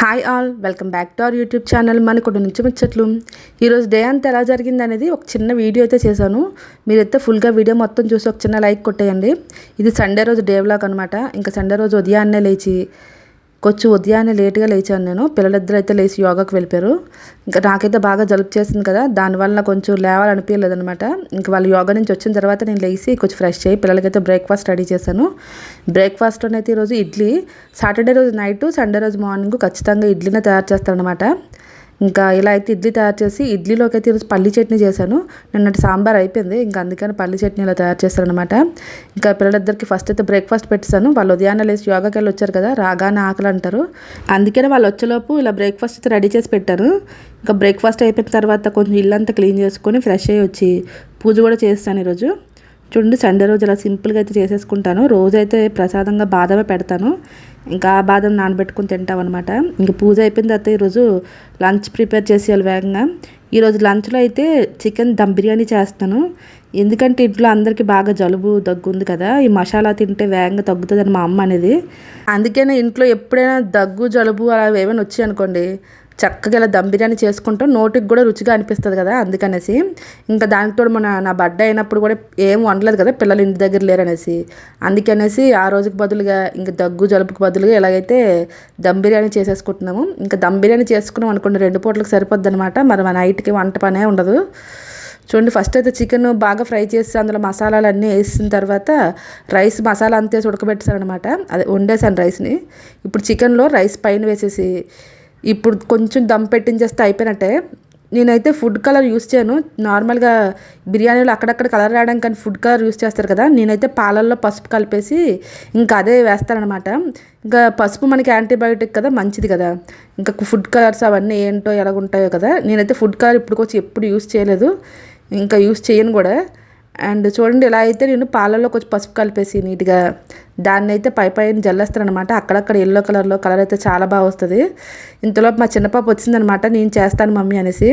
Hi all welcome back to our YouTube channel మనకు నుంచి ముచ్చట్లు ఈరోజు డే అంతా ఎలా జరిగింది అనేది ఒక చిన్న వీడియో అయితే చేశాను. మీరైతే ఫుల్గా వీడియో మొత్తం చూసి ఒక చిన్న లైక్ కొట్టేయండి. ఇది సండే రోజు డే వ్లాగ్ అనమాట ఇంకా సండే రోజు ఉదయాన్నే లేచి కొంచెం ఉదయాన్నే లేట్గా లేచాను నేను. పిల్లలిద్దరు అయితే లేచి యోగాకి వెళ్ళిపోయారు. ఇంకా నాకైతే బాగా జలుపు చేసింది కదా దానివల్ల కొంచెం లేవాలనిపించలేదు అనమాట ఇంకా వాళ్ళు యోగా నుంచి వచ్చిన తర్వాత నేను లేచి కొంచెం ఫ్రెష్ అయ్యి పిల్లలకైతే బ్రేక్ఫాస్ట్ రెడీ చేశాను. బ్రేక్ఫాస్ట్ అయితే ఈరోజు ఇడ్లీ. సాటర్డే రోజు నైట్ సండే రోజు మార్నింగ్ ఖచ్చితంగా ఇడ్లీనే తయారు చేస్తానమాట ఇంకా ఇలా అయితే ఇడ్లీ తయారు చేసి ఇడ్లీలోకి అయితే ఈరోజు పల్లి చట్నీ చేశాను. నిన్నటి సాంబార్ అయిపోయింది. ఇంకా అందుకని పల్లి చట్నీ ఇలా తయారు చేస్తారనమాట ఇంకా పిల్లలిద్దరికి ఫస్ట్ అయితే బ్రేక్ఫాస్ట్ పెట్టాను వాళ్ళు ఉదయాన్నే లేచి యోగాకి వెళ్ళి వచ్చారు కదా రాగానే ఆకలి అంటారు. అందుకనే వాళ్ళు వచ్చేలోపు ఇలా బ్రేక్ఫాస్ట్ అయితే రెడీ చేసి పెట్టాను ఇంకా బ్రేక్ఫాస్ట్ అయిపోయిన తర్వాత కొంచెం ఇల్లంతా క్లీన్ చేసుకొని ఫ్రెష్ అయ్యి వచ్చి పూజ కూడా చేస్తాను ఈరోజు. చూడండి సండే రోజు అలా సింపుల్గా అయితే చేసేసుకుంటాను. రోజైతే ప్రసాదంగా బాదమే పెడతాను. ఇంకా ఆ బాదం నానబెట్టుకుని తింటాం అనమాట ఇంకా పూజ అయిపోయిన తర్వాత ఈరోజు. లంచ్ ప్రిపేర్ చేసేయాలి వేగంగా. ఈరోజు లంచ్లో అయితే చికెన్ దమ్ బిర్యానీ చేస్తాను. ఎందుకంటే ఇంట్లో అందరికీ బాగా జలుబు దగ్గు ఉంది కదా. ఈ మసాలా తింటే వేగంగా తగ్గుతుందని మా అమ్మ అనేది. అందుకనే ఇంట్లో ఎప్పుడైనా దగ్గు జలుబు అలా ఏమైనా వచ్చాయి అనుకోండి చక్కగా ఇలా దమ్ బిర్యానీ చేసుకుంటాం నోటికి కూడా రుచిగా అనిపిస్తుంది కదా అందుకనేసి. ఇంకా దానికి తోడు మన నా బర్త్డే అయినప్పుడు కూడా ఏం వండలేదు కదా పిల్లలు ఇంటి దగ్గర లేరనేసి. అందుకనేసి ఆ రోజుకి బదులుగా ఇంకా దగ్గు జలుబుకి బదులుగా ఎలాగైతే దమ్ బిర్యానీ చేసేసుకుంటున్నాము ఇంకా దమ్ బిర్యానీ చేసుకున్నాం అనుకోండి రెండు పూటలకు సరిపోద్ది అనమాట మరి మన నైట్కి వంట పనే ఉండదు. చూడండి ఫస్ట్ అయితే చికెన్ బాగా ఫ్రై చేసి అందులో మసాలాలు అన్నీ వేసిన తర్వాత రైస్ మసాలా అంతే ఉడకబెట్టేసాను అనమాట అదే వండేసాను రైస్ని. ఇప్పుడు చికెన్లో రైస్ పైన వేసేసి ఇప్పుడు కొంచెం దమ్ పెట్టించేస్తే అయిపోయినట్టే. నేనైతే ఫుడ్ కలర్ యూస్ చేయను. నార్మల్గా బిర్యానీలో అక్కడక్కడ కలర్ రావడానికి కానీ ఫుడ్ కలర్ యూస్ చేస్తారు కదా నేనైతే పాలల్లో పసుపు కలిపేసి ఇంకా అదే వేస్తానమాట ఇంకా పసుపు మనకి యాంటీబయోటిక్ కదా మంచిది కదా. ఇంకా ఫుడ్ కలర్స్ అవన్నీ ఏంటో ఎలాగుంటాయో కదా నేనైతే ఫుడ్ కలర్ ఇప్పుడు వచ్చి ఎప్పుడు యూస్ చేయలేదు. ఇంకా యూస్ చేయను కూడా. అండ్ చూడండి ఇలా అయితే నేను పాలలో కొంచెం పసుపు కలిపేసి నీట్గా దాన్ని అయితే పై పైన జల్లేస్తాను అనమాట అక్కడక్కడ ఎల్లో కలర్లో కలర్ అయితే చాలా బాగా వస్తుంది. ఇంతలో మా చిన్నపాప వచ్చిందనమాట నేను చేస్తాను మమ్మీ అనేసి.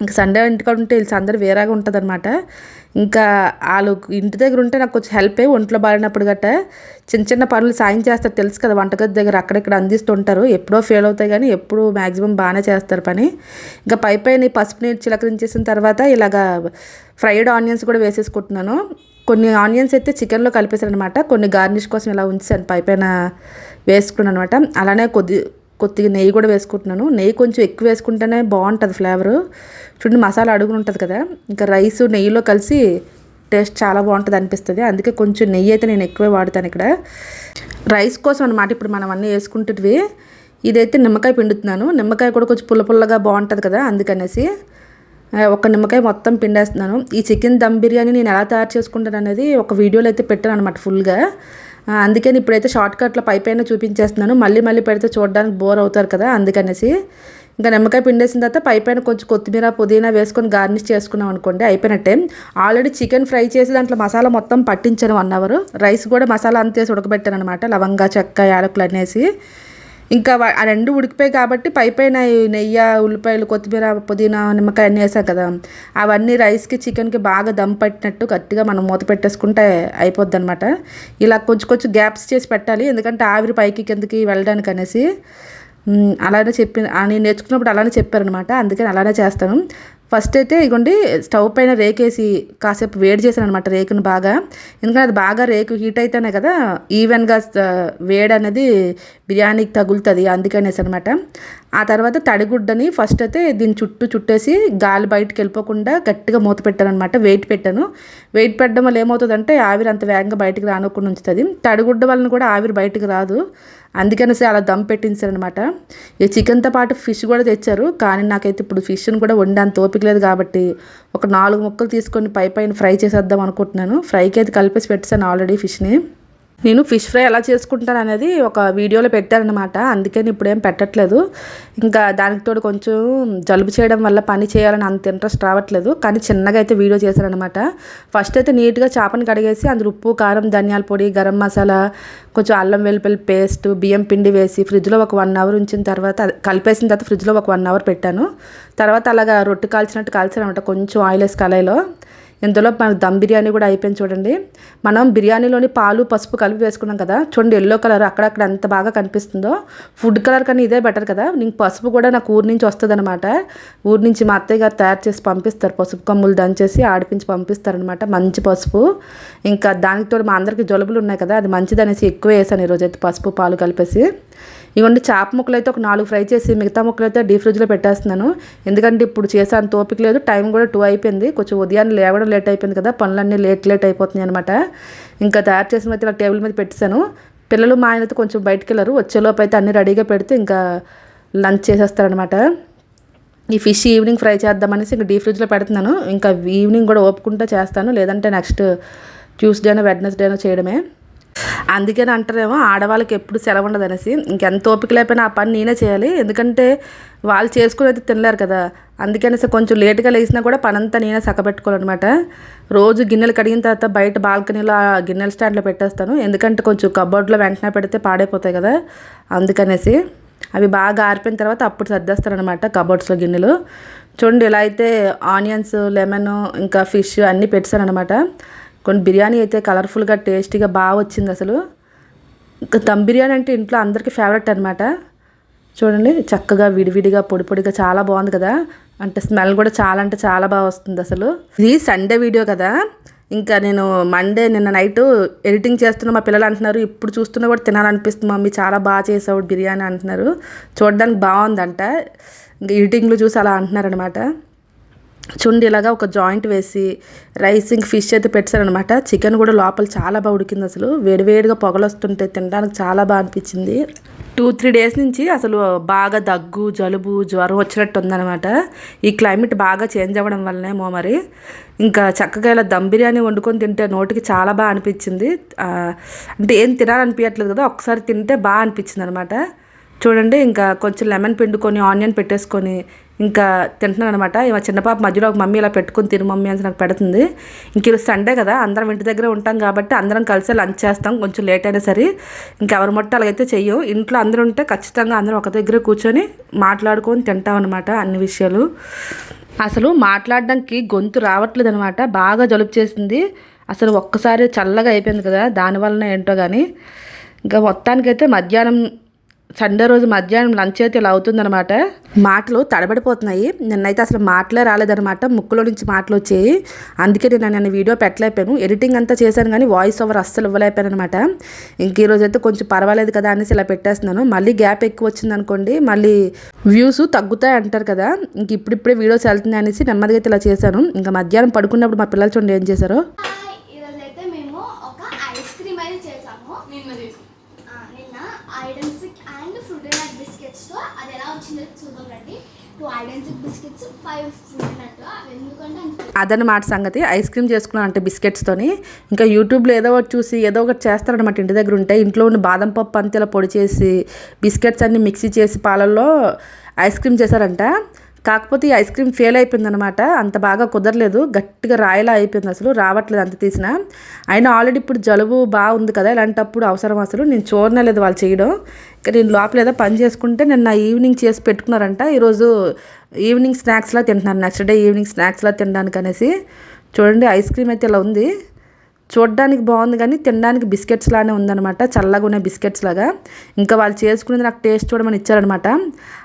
ఇంకా సండే ఇంటికాడ ఉంటే వీళ్ళు అందరూ వేరేగా ఉంటుంది అనమాట ఇంకా వాళ్ళు ఇంటి దగ్గర ఉంటే నాకు కొంచెం హెల్ప్ అయ్యి ఒంట్లో బాగాలేనప్పుడు గట్ట చిన్న చిన్న పనులు సాయం చేస్తారు. తెలుసు కదా వంటగది దగ్గర అక్కడిక్కడ అందిస్తుంటారు. ఎప్పుడో ఫెయిల్ అవుతాయి కానీ ఎప్పుడు మ్యాక్సిమం బాగానే చేస్తారు పని. ఇంకా పై పైన పసుపు నీరు చిలకరించేసిన తర్వాత ఇలాగా ఫ్రైడ్ ఆనియన్స్ కూడా వేసేసుకుంటున్నాను. కొన్ని ఆనియన్స్ అయితే చికెన్లో కలిపేసాను అనమాట కొన్ని గార్నిష్ కోసం ఇలా ఉంచాను. పై పైన వేసుకున్నాను అనమాట అలానే కొద్ది కొద్దిగా నెయ్యి కూడా వేసుకుంటున్నాను. నెయ్యి కొంచెం ఎక్కువ వేసుకుంటేనే బాగుంటుంది ఫ్లేవరు. చూడండి మసాలా అడుగులు ఉంటుంది కదా ఇంకా రైస్ నెయ్యిలో కలిసి టేస్ట్ చాలా బాగుంటుంది అనిపిస్తుంది. అందుకే కొంచెం నెయ్యి అయితే నేను ఎక్కువే వాడతాను ఇక్కడ. రైస్ కోసం అనమాట ఇప్పుడు మనం అన్నీ వేసుకుంటువి ఇదైతే నిమ్మకాయ పిండుతున్నాను. నిమ్మకాయ కూడా కొంచెం పుల్ల పుల్లగా బాగుంటుంది కదా అందుకనేసి ఒక నిమ్మకాయ మొత్తం పిండేస్తున్నాను. ఈ చికెన్ దమ్ బిర్యానీ నేను ఎలా తయారు చేసుకుంటాను అనేది ఒక వీడియోలో అయితే పెట్టాను అనమాట ఫుల్గా అందుకని ఇప్పుడైతే షార్ట్ కట్లో పై పైన చూపించేస్తున్నాను. మళ్ళీ మళ్ళీ పెడితే చూడడానికి బోర్ అవుతారు కదా అందుకనేసి. ఇంకా నిమ్మకాయ పిండేసిన తర్వాత పై పైన కొంచెం కొత్తిమీర పుదీనా వేసుకొని గార్నిష్ చేసుకున్నాం అనుకోండి అయిపోయినట్టే. ఆల్రెడీ చికెన్ ఫ్రై చేసి దాంట్లో మసాలా మొత్తం పట్టించాను వన్ అవర్ రైస్ కూడా మసాలా అంతేసి ఉడకబెట్టాను అనమాట లవంగా చెక్క యాలకులు అనేసి. ఇంకా ఆ రెండు ఉడికిపోయి కాబట్టి పై పైన నెయ్యి ఉల్లిపాయలు కొత్తిమీర పుదీనా నిమ్మకాయ అన్నీ వేసాం కదా. అవన్నీ రైస్కి చికెన్కి బాగా దమ్ పట్టినట్టు గట్టిగా మనం మూత పెట్టేసుకుంటే అయిపోద్ది అనమాట ఇలా కొంచెం కొంచెం గ్యాప్స్ చేసి పెట్టాలి. ఎందుకంటే ఆవిరి పైకి కిందకి వెళ్ళడానికి అనేసి అలానే చెప్పి నేను నేర్చుకున్నప్పుడు అలానే చెప్పారనమాట అందుకని అలానే చేస్తాను. ఫస్ట్ అయితే ఇగోండి స్టవ్ పైన రేకేసి కాసేపు వేడి చేశాను అనమాట రేకుని బాగా. ఎందుకంటే అది బాగా రేకు హీట్ అయితేనే కదా ఈవెన్గా వేడి అనేది బిర్యానీకి తగులుతుంది అందుకనేసి అనమాట ఆ తర్వాత తడిగుడ్డని ఫస్ట్ అయితే దీని చుట్టూ చుట్టేసి గాలి బయటకు వెళ్ళిపోకుండా గట్టిగా మూత పెట్టాను అనమాట వెయిట్ పెట్టాను. వెయిట్ పెట్టడం వల్ల ఏమవుతుందంటే ఆవిరి అంత వేగంగా బయటకు రానుకుండా ఉంచుతుంది. తడిగుడ్డ వలన కూడా ఆవిరి బయటకు రాదు అందుకనేసి అలా దమ్ పెట్టించారనమాట ఈ చికెన్తో పాటు ఫిష్ కూడా తెచ్చారు కానీ నాకైతే ఇప్పుడు ఫిష్ని కూడా వండి అంత ఓపిక లేదు కాబట్టి ఒక నాలుగు ముక్కలు తీసుకొని పై పైన ఫ్రై చేసేద్దాం అనుకుంటున్నాను. ఫ్రైకి అయితే కలిపేసి పెట్టాను ఆల్రెడీ ఫిష్ని. నేను ఫిష్ ఫ్రై ఎలా చేసుకుంటాను అనేది ఒక వీడియోలో పెట్టానమాట నేను ఇప్పుడేం పెట్టట్లేదు. ఇంకా దానికి తోడు కొంచెం జలుబు చేయడం వల్ల పని చేయాలని అంత ఇంట్రెస్ట్ రావట్లేదు. కానీ చిన్నగా అయితే వీడియో చేశానమాట ఫస్ట్ అయితే నీట్గా చేపని కడిగేసి అందులో ఉప్పు కారం ధనియాల పొడి గరం మసాలా కొంచెం అల్లం వెల్లుల్లి పేస్ట్ బియ్యం పిండి వేసి ఫ్రిడ్జ్లో ఒక వన్ అవర్ ఉంచిన తర్వాత కలిపేసిన తర్వాత ఫ్రిడ్జ్లో ఒక వన్ అవర్ పెట్టాను. తర్వాత అలాగా రొట్టె కాల్చినట్టు కాల్చానమాట కొంచెం ఆయిల్ వేసి కళాయిలో. ఇందులో మనకు దమ్ బిర్యానీ కూడా అయిపోయింది చూడండి. మనం బిర్యానీలోని పాలు పసుపు కలిపి వేసుకున్నాం కదా. చూడండి ఎల్లో కలర్ అక్కడక్కడ ఎంత బాగా కనిపిస్తుందో. ఫుడ్ కలర్ కానీ ఇదే బెటర్ కదా. నీకు పసుపు కూడా నాకు ఊరి నుంచి వస్తుంది అనమాట ఊరి నుంచి మా అత్తయ్య గారు తయారు చేసి పంపిస్తారు. పసుపు కొమ్ములు దంచేసి ఆడిపించి పంపిస్తారనమాట మంచి పసుపు. ఇంకా దానికి తోడు మా అందరికీ జలుబులు ఉన్నాయి కదా. అది మంచిది అనేసి ఎక్కువ వేసాను ఈరోజైతే పసుపు పాలు కలిపేసి. ఇవ్వండి చేప ముక్కలు అయితే ఒక నాలుగు ఫ్రై చేసి మిగతా ముక్కలు అయితే డీ ఫ్రిడ్జ్లో పెట్టేస్తున్నాను. ఎందుకంటే ఇప్పుడు చేసాను తోపిక లేదు. టైం కూడా టూ అయిపోయింది. కొంచెం ఉదయాన్నే లేవడం లేట్ అయిపోయింది కదా పనులన్నీ లేట్ లేట్ అయిపోతున్నాయి అనమాట ఇంకా తయారు చేసిన అయితే ఇలా టేబుల్ మీద పెట్టేశాను. పిల్లలు మా ఆయన అయితే కొంచెం బయటకు వెళ్ళారు. వచ్చేలోపు అయితే అన్నీ రెడీగా పెడితే ఇంకా లంచ్ చేసేస్తారనమాట ఈ ఫిష్ ఈవినింగ్ ఫ్రై చేద్దామనేసి ఇంకా డీప్ ఫ్రిడ్జ్లో పెడుతున్నాను. ఇంకా ఈవినింగ్ కూడా ఓపుకుంటూ చేస్తాను. లేదంటే నెక్స్ట్ ట్యూస్డేనో వెడ్నెస్డేనో చేయడమే. అందుకని అంటారేమో ఆడవాళ్ళకి ఎప్పుడు సెలవు ఉండదు అనేసి ఇంకెంత ఓపిక లేకపోయినా ఆ పని నేనే చేయాలి. ఎందుకంటే వాళ్ళు చేసుకుని అయితే తినలేరు కదా. అందుకనేసి కొంచెం లేట్గా లేచినా కూడా పని అంతా నేనే సక్కబెట్టుకోవాలన్నమాట. రోజు గిన్నెలు కడిగిన తర్వాత బయట బాల్కనీలో ఆ గిన్నెల స్టాండ్లో పెట్టేస్తాను. ఎందుకంటే కొంచెం కబోర్డ్లో వెంటనే పెడితే పాడైపోతాయి కదా. అందుకనేసి అవి బాగా ఆరిపోయిన తర్వాత అప్పుడు సర్దేస్తారనమాట కబోర్డ్స్లో గిన్నెలు. చూడండి ఇలా అయితే ఆనియన్స్ లెమన్ ఇంకా ఫిష్ అన్నీ పెట్టానమాట కొన్ని బిర్యానీ అయితే కలర్ఫుల్గా టేస్టీగా బాగా వచ్చింది అసలు. ఇంకా దమ్ బిర్యానీ అంటే ఇంట్లో అందరికీ ఫేవరెట్ అనమాట చూడండి చక్కగా విడివిడిగా పొడి పొడిగా చాలా బాగుంది కదా. అంటే స్మెల్ కూడా చాలా అంటే చాలా బాగా వస్తుంది అసలు. ఇది సండే వీడియో కదా. ఇంకా నేను మండే నిన్న నైట్ ఎడిటింగ్ చేస్తున్న మా పిల్లలు అంటున్నారు ఇప్పుడు చూస్తున్నా కూడా తినాలనిపిస్తుంది మమ్మీ చాలా బాగా చేసావు బిర్యానీ అంటున్నారు. చూడడానికి బాగుందంట. ఇంకా ఎడిటింగ్లో చూసి అలా అంటున్నారనమాట చుండి ఇలాగా ఒక జాయింట్ వేసి రైస్ ఇంక ఫిష్ అయితే పెట్టారనమాట. చికెన్ కూడా లోపల చాలా బాగా ఉడికింది అసలు. వేడివేడిగా పొగలొస్తుంటే తినడానికి చాలా బాగా అనిపించింది. టూ త్రీ డేస్ నుంచి అసలు బాగా దగ్గు జలుబు జ్వరం వచ్చినట్టు ఉందనమాట. ఈ క్లైమేట్ బాగా చేంజ్ అవ్వడం వల్లనేమో మరి. ఇంకా చక్కగా ఇలా దమ్ బిర్యానీ వండుకొని తింటే నోటికి చాలా బాగా అనిపించింది. అంటే ఏం తినాలనిపించట్లేదు కదా ఒకసారి తింటే బాగా అనిపించింది అనమాట చూడండి ఇంకా కొంచెం లెమన్ పిండుకొని ఆనియన్ పెట్టేసుకొని ఇంకా తింటున్నాను అనమాట ఇవ చిన్నపాప మధ్యలో ఒక మమ్మీ ఇలా పెట్టుకుని తిను మమ్మీ అని నాకు పెడుతుంది. ఇంక ఈరోజు సండే కదా అందరం ఇంటి దగ్గర ఉంటాం కాబట్టి అందరం కలిసి లంచ్ చేస్తాం కొంచెం లేట్ అయినా సరే. ఇంకెవరి మొట్ట అలాగైతే చెయ్యం ఇంట్లో అందరూ ఉంటే ఖచ్చితంగా అందరం ఒక దగ్గర కూర్చొని మాట్లాడుకొని తింటాం అనమాట అన్ని విషయాలు. అసలు మాట్లాడడానికి గొంతు రావట్లేదు అనమాట బాగా జలుబు చేసింది. అసలు ఒక్కసారి చల్లగా అయిపోయింది కదా దానివలన ఏంటో కానీ ఇంకా మొత్తానికైతే మధ్యాహ్నం సండే రోజు మధ్యాహ్నం లంచ్ అయితే ఇలా అవుతుందనమాట మాటలు తడబడిపోతున్నాయి. నిన్నైతే అసలు మాటలే రాలేదనమాట ముక్కులో నుంచి మాటలు వచ్చాయి. అందుకే నేను నన్ను వీడియో పెట్టలేకపోయాను. ఎడిటింగ్ అంతా చేశాను కానీ వాయిస్ ఓవర్ అస్సలు ఇవ్వలేకపోయాను అనమాట ఇంక ఈరోజు అయితే కొంచెం పర్వాలేదు కదా అనేసి ఇలా పెట్టేస్తున్నాను. మళ్ళీ గ్యాప్ ఎక్కువ వచ్చింది అనుకోండి మళ్ళీ వ్యూస్ తగ్గుతాయి అంటారు కదా. ఇంక ఇప్పుడిప్పుడే వీడియోస్ వెళ్తున్నాయి అనేసి నెమ్మదిగా అయితే ఇలా చేశాను. ఇంకా మధ్యాహ్నం పడుకున్నప్పుడు మా పిల్లలు చూడండి ఏం చేశారో ఈరోజు అయితే మేము ఒక ఐస్ క్రీమ్ అయితే చేసాము నిన్న చేసి ఆ, నిన్న ఐడెన్సిక్ అండ్ ఫ్రూట్ నట్ బిస్కెట్స్తో అది ఎలా వచ్చిందో చూద్దాం రండి టూ ఐడెన్సిక్ బిస్కెట్స్ ఫైవ్ ఫ్రూట్ నట్ అవి ఎందుకంటే అంత అదనమాట సంగతి. ఐస్ క్రీమ్ చేసుకున్నాను అంటే బిస్కెట్స్తోని ఇంకా యూట్యూబ్లో ఏదో ఒకటి చూసి ఏదో ఒకటి చేస్తారనమాట ఇంటి దగ్గర ఉంటే. ఇంట్లో ఉన్న బాదం పప్పు అంతేలా ఇలా పొడి చేసి బిస్కెట్స్ అన్ని మిక్సీ చేసి పాలల్లో ఐస్ క్రీమ్ చేశారంట. కాకపోతే ఈ ఐస్ క్రీమ్ ఫెయిల్ అయిపోయిందనమాట అంత బాగా కుదరలేదు. గట్టిగా రాయిలా అయిపోయింది అసలు. రావట్లేదు అంత తీసిన. అయినా ఆల్రెడీ ఇప్పుడు జలుబు బాగుంది కదా. ఇలాంటప్పుడు అవసరం అసలు. నేను చూడలేదు వాళ్ళు చేయడం. ఇక నేను లోపల ఏదో పని చేసుకుంటే నిన్న ఈవినింగ్ చేసి పెట్టుకున్నారంట. ఈరోజు ఈవినింగ్ స్నాక్స్లా తింటున్నారు నెక్స్ట్ డే ఈవినింగ్ స్నాక్స్లా తినడానికి అనేసి. చూడండి ఐస్ క్రీమ్ అయితే ఇలా ఉంది. చూడడానికి బాగుంది కానీ తినడానికి బిస్కెట్స్ లానే ఉందన్నమాట. చల్లగా ఉన్న బిస్కెట్స్ లాగా. ఇంకా వాళ్ళు చేసుకునేది నాకు టేస్ట్ చూడమని ఇచ్చారనమాట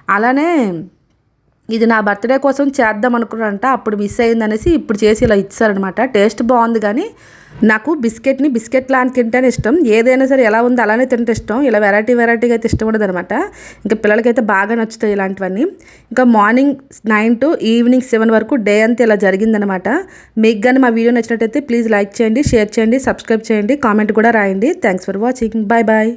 అలానే ఇది నా బర్త్డే కోసం చేద్దాం అనుకున్నారంట అప్పుడు మిస్ అయిందనేసి ఇప్పుడు చేసి ఇలా ఇచ్చారనమాట టేస్ట్ బాగుంది కానీ నాకు బిస్కెట్ని బిస్కెట్ లాంటి తింటేనే ఇష్టం. ఏదైనా సరే ఎలా ఉందో అలానే తింటే ఇష్టం. ఇలా వెరైటీ వెరైటీగా అయితే ఇష్టం ఉండదు అనమాట ఇంకా పిల్లలకైతే బాగా నచ్చుతాయి ఇలాంటివన్నీ. ఇంకా morning nine to evening seven వరకు డే అంతా ఇలా జరిగిందనమాట మీకు కానీ మా వీడియో నచ్చినట్టయితే ప్లీజ్ లైక్ చేయండి షేర్ చేయండి సబ్స్క్రైబ్ చేయండి కామెంట్ కూడా రాయండి. Thanks for watching. Bye bye.